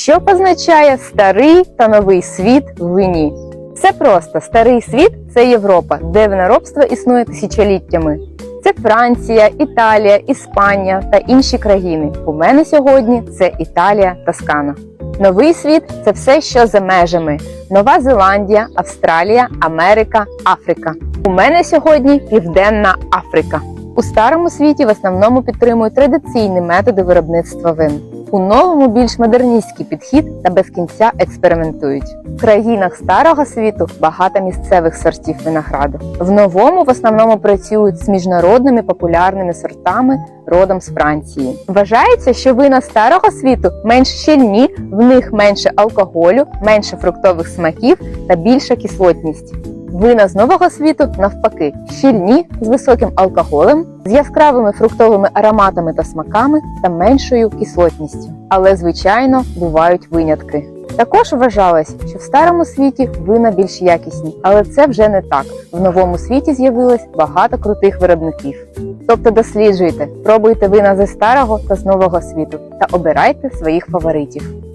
Що позначає старий та новий світ в вині? Все просто старий світ це Європа, де виноробство існує тисячоліттями. Це Франція, Італія, Іспанія та інші країни. У мене сьогодні це Італія, Тоскана. Новий світ це все, що за межами: Нова Зеландія, Австралія, Америка, Африка. У мене сьогодні Південна Африка. У старому світі в основному підтримують традиційні методи виробництва вин. У новому більш модерністський підхід та без кінця експериментують. В країнах старого світу багато місцевих сортів винограду. В новому в основному працюють з міжнародними популярними сортами родом з Франції. Вважається, що вина старого світу менш щільні, в них менше алкоголю, менше фруктових смаків та більша кислотність. Вина з нового світу навпаки щільні з високим алкоголем, з яскравими фруктовими ароматами та смаками та меншою кислотністю. Але звичайно бувають винятки. Також вважалось, що в старому світі вина більш якісні, але це вже не так. В новому світі з'явилось багато крутих виробників. Тобто досліджуйте, пробуйте вина зі старого та з нового світу та обирайте своїх фаворитів.